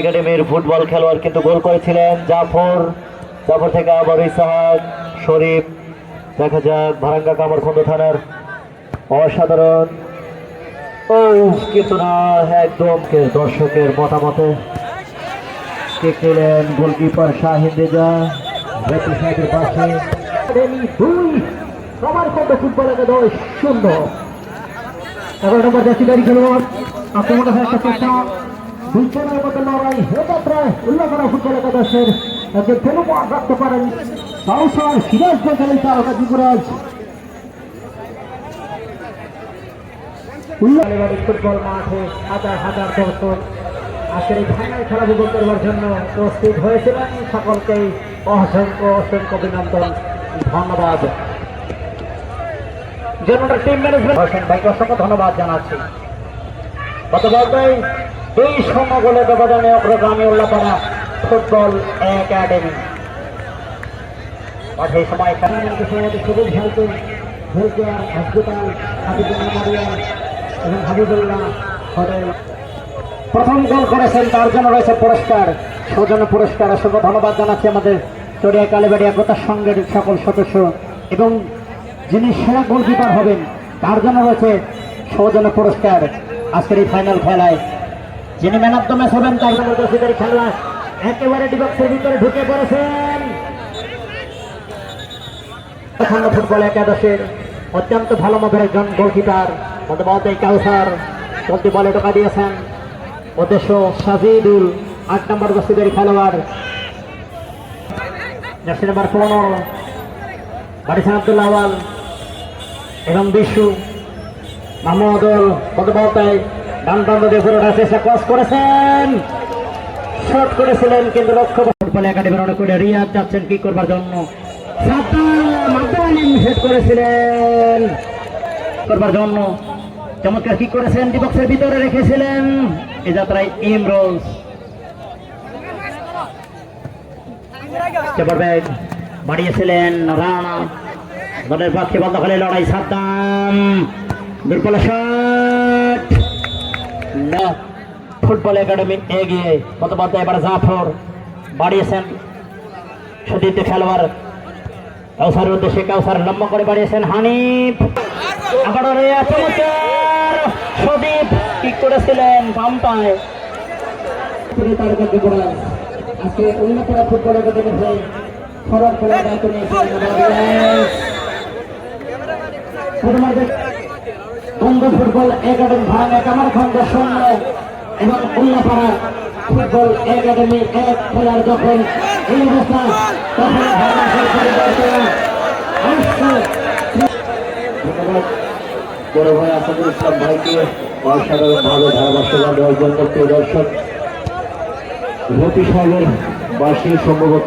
একাডেমির ফুটবল খেলোয়াড় কিন্তু গোল করেছিলেন জাফর। জাফর থেকে আবার ইসাহাক, শরীফ, দেখা যাক, ভারাঙ্গা কামরখন্দ থানার অসাধারণ। ও কিন্তু না, একদম দর্শকের মতামতে কিক গোলকিপার শাহিন রেজা। সাহেবের পাশে। দুই ফুটবল একাদশ, শূন্য। এগারো নম্বর খেলোয়াড় আক্রমণ একটা চেষ্টা দুজনের মতো লড়াই হেদাত্রায় উল্লাপনা ফুটবল একাদশের একজন খেলোয়াড় রাখতে পারেন। সাউসার সিরাজগঞ্জ খেলেন তারকা যুবরাজ। ফুটবল মাঠে হাজার হাজার দর্শক আজকের এই ফাইনাল খেলা উপভোগ করবার জন্য প্রস্তুত হয়েছিলেন সকলকেই অসংখ্য অসংখ্য অভিনন্দন, ধন্যবাদ। জেনারেল টিম ম্যানেজমেন্ট ভাইকে অসংখ্য ধন্যবাদ জানাচ্ছি। গতকালই দুই শূন্য গোলে ব্যবধানে অগ্রগামী উল্লাপাড়া ফুটবল একাডেমি। মাঠে সময় এবং হাবিবুল্লাহ হোটেল। প্রথম গোল করেছেন, তার জন্য রয়েছে পুরস্কার, সৌজন্য পুরস্কার। অসংখ্য ধন্যবাদ জানাচ্ছি আমাদের চড়িয়া কালীবাড়ি একতার সঙ্গের সকল সদস্য। এবং যিনি সেরা গোলকিপার হবেন, তার জন্য রয়েছে সৌজন্য পুরস্কার। আজকের এই ফাইনাল খেলায় যিনি ম্যান অফ দ্য ম্যাচ হবেন তার দোষীদের খেলা একেবারে ডিবক্সের ভিতরে ঢুকে পড়েছেন। খন্ড ফুটবল একাদশের অত্যন্ত ভালো মাপের একজন গোলকিপার মধ্যে কাউসার। চলতি বলে টোকা দিয়েছেন। উদ্দেশ্য সাজিদুল আট নম্বর বস্তিদের খেলোয়াড়। জার্সি নাম্বার পনেরো বারিসান আব্দুল আওয়াল এবং বিশু মাহমুদুল পদবলতায় ডান দিয়ে ঘুরে চেষ্টা ক্রস করেছেন। শট করেছিলেন, কিন্তু লক্ষ্য ফুটবল একাডেমির অনেক করে রিয়াদ যাচ্ছেন কি করবার জন্য। সাদ্দাম আব্দুল আলিম হেড করেছিলেন। করবার জন্য। চমৎকার কি করেছেন? ডিবক্সের ভিতরে রেখেছিলেন। এ যাত্রায় ইমরোজ বাড়িয়েছিলেন রানা। দলের পক্ষে বন্ধ হলে লড়াই সাদ্দাম। দুর্বল না ফুটবল একাডেমি এগিয়ে প্রথমত এবার জাফর বাড়িয়েছেন সতীর্থ খেলোয়াড় কাউসারের উদ্দেশ্যে কাউসার লম্বা করে বাড়িয়েছেন হানিফ। আবারও রেয়া সদীপ কি করেছিলেন তিনি তার কাছে আজকে উন্নতরা ফুটবল একাডেমি হয়ে দায়িত্ব নিয়েছিলেন খন্ড ফুটবল একাডেমি ভাঙা কামার খন্ড শূন্য এবং উল্লাপাড়া ফুটবল একাডেমি এক খেলার যখন এই অবস্থা তখন বড় ভাই আসাদুল ইসলাম ভাইকে অসাধারণ ভাবে ধারাভাষ্য দেওয়ার জন্য প্রিয় দর্শক রতি সাহেবের বার্ষিক সম্ভবত